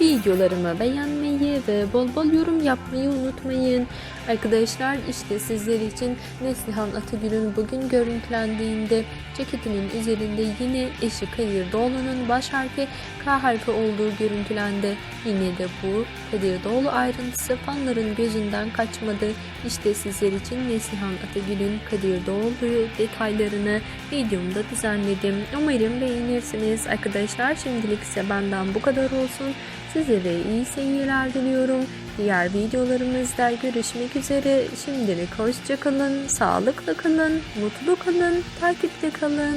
videolarımı beğenmeyi ve bol bol yorum yapmayı unutmayın. Arkadaşlar işte sizler için Neslihan Atagül'ün bugün görüntülendiğinde ceketinin üzerinde yine eşi Kadir Doğulu'nun baş harfi K harfi olduğu görüntülendi. Yine de bu Kadir Doğulu ayrıntısı fanların gözünden kaçmadı. İşte sizler için Neslihan Atagül'ün Kadir Doğulu detaylarını videomda düzenledim. Umarım beğenirsiniz. Arkadaşlar şimdilik ise benden bu kadar olsun. Sizlere iyi seyirler diliyorum. Diğer videolarımızda görüşmek üzere. Şimdilik hoşça kalın, sağlıklı kalın, mutlu kalın, takipte kalın.